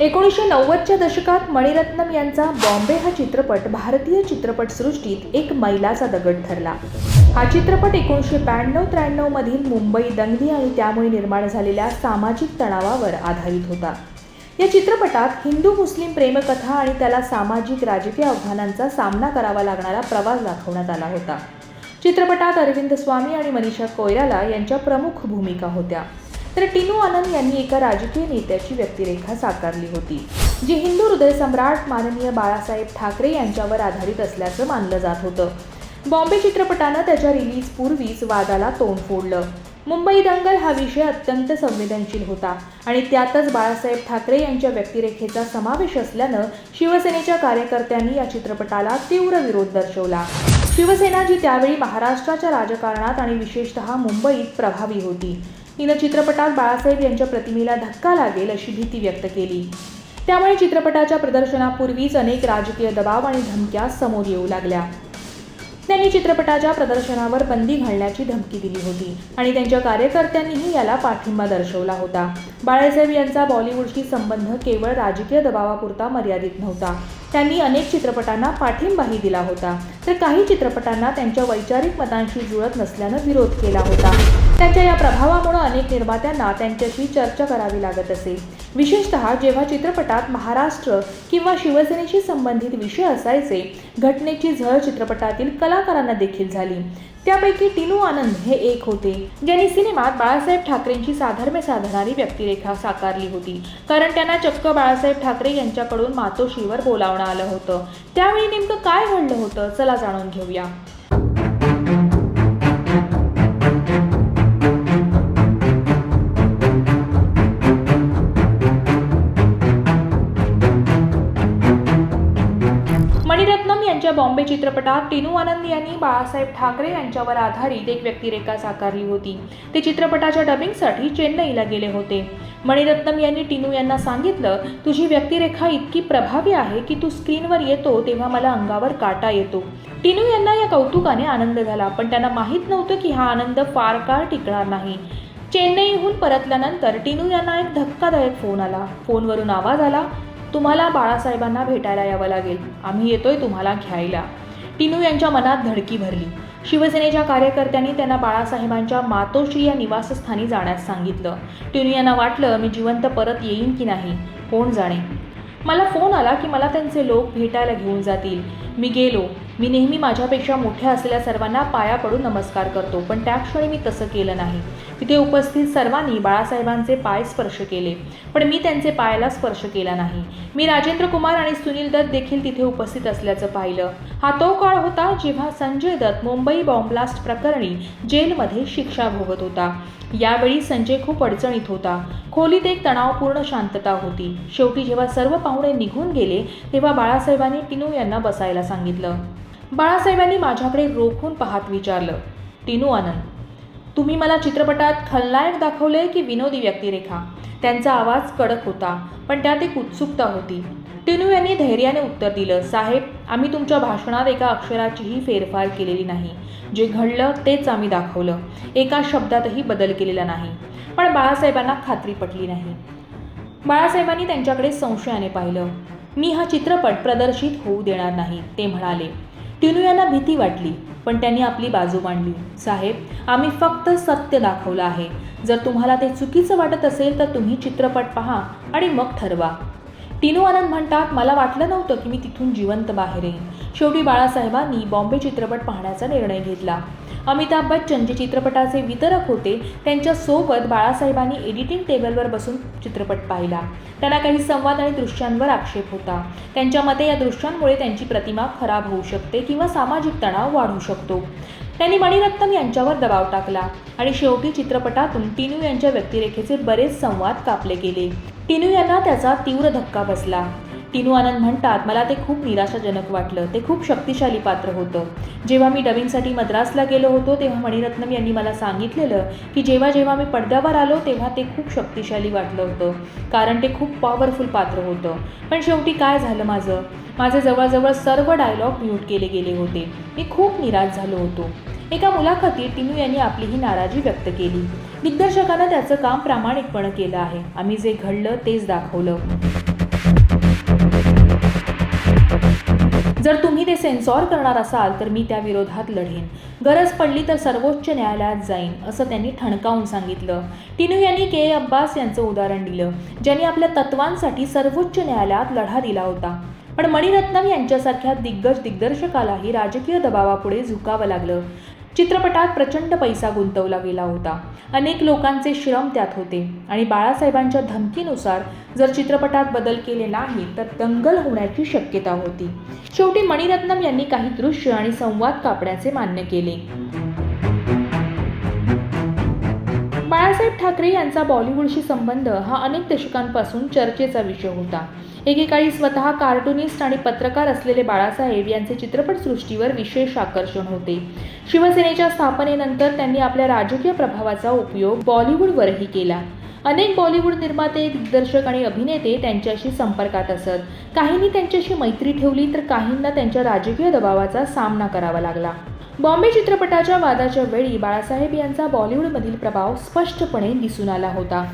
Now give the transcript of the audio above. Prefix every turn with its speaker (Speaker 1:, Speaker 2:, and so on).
Speaker 1: एकोणीसशे नव्वदच्या दशकात मणिरत्नम यांचा बॉम्बे हा चित्रपट भारतीय चित्रपटसृष्टीत एक मैलाचा दगड ठरला. हा चित्रपट एकोणीसशे ब्याण्णव त्र्याण्णवमधील मुंबई दंगली आणि त्यामुळे निर्माण झालेल्या सामाजिक तणावावर आधारित होता. या चित्रपटात हिंदू मुस्लिम प्रेमकथा आणि त्याला सामाजिक राजकीय आव्हानांचा सामना करावा लागणारा प्रवास दाखवण्यात आला होता. चित्रपटात अरविंद स्वामी आणि मनीषा कोयराला यांच्या प्रमुख भूमिका होत्या. तर टिनू आनंद यांनी एका राजकीय नेत्याची व्यक्तिरेखा साकारली होती जी हिंदू हृदय सम्राट माननीय बाळासाहेब ठाकरे यांच्यावर आधारित असल्याचं मानलं जात होतं. बॉम्बे चित्रपटानं त्याच्या रिलीज पूर्वीच वादाला तोंड फोडलं. मुंबई दंगल हा विषय अत्यंत संवेदनशील होता आणि त्यातच बाळासाहेब ठाकरे यांच्या व्यक्तिरेखेचा समावेश असल्यानं शिवसेनेच्या कार्यकर्त्यांनी या चित्रपटाला तीव्र विरोध दर्शवला. शिवसेना जी त्यावेळी महाराष्ट्राच्या राजकारणात आणि विशेषतः मुंबईत प्रभावी होती. तिनं चित्रपटात बाळासाहेब यांच्या प्रतिमेला धक्का लागेल अशी भीती व्यक्त केली. त्यामुळे चित्रपटाच्या प्रदर्शनापूर्वीच अनेक राजकीय दबाव आणि धमक्या समोर येऊ लागल्या. त्यांनी चित्रपटाच्या प्रदर्शनावर बंदी घालण्याची धमकी दिली होती आणि त्यांच्या कार्यकर्त्यांनीही याला पाठिंबा दर्शवला होता. बाळासाहेब यांचा बॉलिवूडशी संबंध केवळ राजकीय दबावापुरता मर्यादित नव्हता. त्यांनी अनेक चित्रपटांना पाठिंबाही दिला होता. तर काही चित्रपटांना त्यांच्या वैचारिक मतांशी जुळत नसल्यानं विरोध केला होता. त्यांच्या या प्रभावामुळे अनेक निर्मात्यांना त्यांच्याशी चर्चा करावी लागत असे. विशेषतः जेव्हा चित्रपटात महाराष्ट्र किंवा शिवसेनेशी संबंधित विषय असायचे घटनेची झळ चित्रपटातील कलाकारांना देखील झाली. त्यापैकी टिनू आनंद हे एक होते ज्यांनी सिनेमात बाळासाहेब ठाकरेंची साधर्म्य साधणारी व्यक्तिरेखा साकारली होती. कारण त्यांना चक्क बाळासाहेब ठाकरे यांच्याकडून मातोश्रीवर बोलावणं आलं होतं. त्यावेळी नेमकं काय घडलं होतं चला जाणून घेऊया. मणिरत्नम बॉम्बे चित्रपटात टिनू आनंद यांनी बाळासाहेब ठाकरे यांच्यावर आधारित एक व्यक्तिरेखा साकारली होती. ते चित्रपटाच्या डबिंगसाठी चेन्नईला गेले होते. मणिरत्नम यांनी टिनू यांना सांगितलं तुझी व्यक्तिरेखा इतकी प्रभावी आहे की तू स्क्रीनवर येतो तेव्हा मला अंगावर काटा येतो. टिनू यांना या कौतुकाने आनंद झाला पण त्यांना माहीत नव्हतं की हा आनंद फार काळ टिकणार नाही. चेन्नईहून परतल्यानंतर टिनू यांना एक धक्कादायक फोन आला. फोनवरून आवाज आला तुम्हाला बाळासाहेबांना भेटायला यावं लागेल. आम्ही येतोय तुम्हाला घ्यायला. टिनू यांच्या मनात धडकी भरली. शिवसेनेच्या कार्यकर्त्यांनी त्यांना बाळासाहेबांच्या मातोश्री या निवासस्थानी जाण्यास सांगितलं. टिनू यांना वाटलं मी जिवंत परत येईन की नाही कोण जाणे? मला फोन आला की मला त्यांचे लोक भेटायला घेऊन जातील. मी गेलो. मी नेहमी माझ्यापेक्षा मोठ्या असलेल्या सर्वांना पाया पडून नमस्कार करतो पण त्या क्षणी मी तसं केलं नाही. तिथे उपस्थित सर्वांनी बाळासाहेबांचे पाय स्पर्श केले पण मी त्यांचे पायाला स्पर्श केला नाही. मी राजेंद्र कुमार आणि सुनील दत्त देखील तिथे उपस्थित असल्याचं पाहिलं. हा तो काळ होता जेव्हा संजय दत्त मुंबई बॉम्बलास्ट प्रकरणी जेलमध्ये शिक्षा भोगत होता. यावेळी संजय खूप अडचणीत होता. खोलीत एक तणावपूर्ण शांतता होती. शेवटी जेव्हा सर्व पाहुणे निघून गेले तेव्हा बाळासाहेबांनी टिनू यांना बसायला सांगितलं. बाळासाहेबांनी माझ्याकडे रोखून पाहत विचारलं टिनू आनंद तुम्ही मला चित्रपटात खलनायक दाखवले की विनोदी व्यक्तिरेखा? त्यांचा आवाज कडक होता पण त्यात एक उत्सुकता होती. टिनू यांनी धैर्याने उत्तर दिलं साहेब आम्ही तुमच्या भाषणात एका अक्षराचीही फेरफार केलेली नाही. जे घडलं तेच आम्ही दाखवलं. एका शब्दातही बदल केलेला नाही. पण बाळासाहेबांना खात्री पटली नाही. बाळासाहेबांनी त्यांच्याकडे संशयाने पाहिलं. मी हा चित्रपट प्रदर्शित होऊ देणार नाही ते म्हणाले. टिनू यांना भीती वाटली पण त्यांनी आपली बाजू मांडली. साहेब आम्ही फक्त सत्य दाखवलं आहे. जर तुम्हाला ते चुकीचं वाटत असेल तर तुम्ही चित्रपट पहा आणि मग ठरवा. टिनू आनंद म्हणतात मला वाटलं नव्हतं की मी तिथून जिवंत बाहेर येईन. शेवटी बाळासाहेबांनी बॉम्बे चित्रपट पाहण्याचा निर्णय घेतला. अमिताभ बच्चन जे चित्रपटाचे वितरक होते त्यांच्यासोबत बाळासाहेबांनी एडिटिंग टेबलवर बसून चित्रपट पाहिला. त्यांना काही संवाद आणि दृश्यांवर आक्षेप होता. त्यांच्या मते या दृश्यांमुळे त्यांची प्रतिमा खराब होऊ शकते किंवा सामाजिक तणाव वाढू शकतो. त्यांनी मणिरत्नम यांच्यावर दबाव टाकला आणि शेवटी चित्रपटातून टिनू यांच्या व्यक्तिरेखेचे बरेच संवाद कापले गेले. टिनू यांना त्याचा तीव्र धक्का बसला. टिनू आनंद म्हणतात मला ते खूप निराशाजनक वाटलं. ते खूप शक्तिशाली पात्र होतं. जेव्हा मी डबिंगसाठी मद्रासला गेलो होतो तेव्हा मणिरत्नम यांनी मला सांगितलेलं की जेव्हा जेव्हा मी पडद्यावर आलो तेव्हा ते खूप शक्तिशाली वाटलं होतं कारण ते खूप पॉवरफुल पात्र होतं. पण शेवटी काय झालं माझं? माझे जवळजवळ सर्व डायलॉग म्यूट केले गेले होते. मी खूप निराश झालो होतो. एका मुलाखतीत टिनू यांनी आपली ही नाराजी व्यक्त केली. दिग्दर्शकानं त्याचं काम प्रामाणिकपणे केलं आहे. आम्ही जे घडलं तेच दाखवलं. जर तुम्ही ते सेन्सॉर करणार असाल तर मी त्या विरोधात लढेन. गरज पडली तर सर्वोच्च न्यायालयात जाईन असं त्यांनी ठणकावून सांगितलं. टिनू यांनी के. ए अब्बास यांचं उदाहरण दिलं ज्यांनी आपल्या तत्वांसाठी सर्वोच्च न्यायालयात लढा दिला होता. पण मणिरत्नम यांच्यासारख्या दिग्गज दिग्दर्शकालाही राजकीय दबावापुढे झुकावं लागलं. चित्रपटात प्रचंड पैसा गुंतवला गेला होता. अनेक लोकांचे श्रम त्यात होते. आणि बाळासाहेबांच्या धमकीनुसार जर चित्रपटात बदल केले नाही तर दंगल होण्याची शक्यता होती. शेवटी मणिरत्नम यांनी काही दृश्य आणि संवाद कापण्याचे मान्य केले. बाळासाहेब ठाकरे यांचा बॉलिवूडशी संबंध हा अनेक दशकांपासून चर्चेचा विषय होता. एकेकाळी स्वतः कार्टुनिस्ट आणि पत्रकार असलेले बाळासाहेब यांचे चित्रपटसृष्टीवर विशेष आकर्षण होते. शिवसेनेच्या स्थापनेनंतर त्यांनी आपल्या राजकीय प्रभावाचा उपयोग बॉलिवूडवरही केला. अनेक बॉलिवूड निर्माते दिग्दर्शक आणि अभिनेते त्यांच्याशी संपर्कात असत. काहींनी त्यांच्याशी मैत्री ठेवली तर काहींना त्यांच्या राजकीय दबावाचा सामना करावा लागला. बॉम्बे चित्रपटाच्या वादाच्या वेळी बाळासाहेब यांचा बॉलिवूडमधील प्रभाव स्पष्टपणे दिसून आला होता.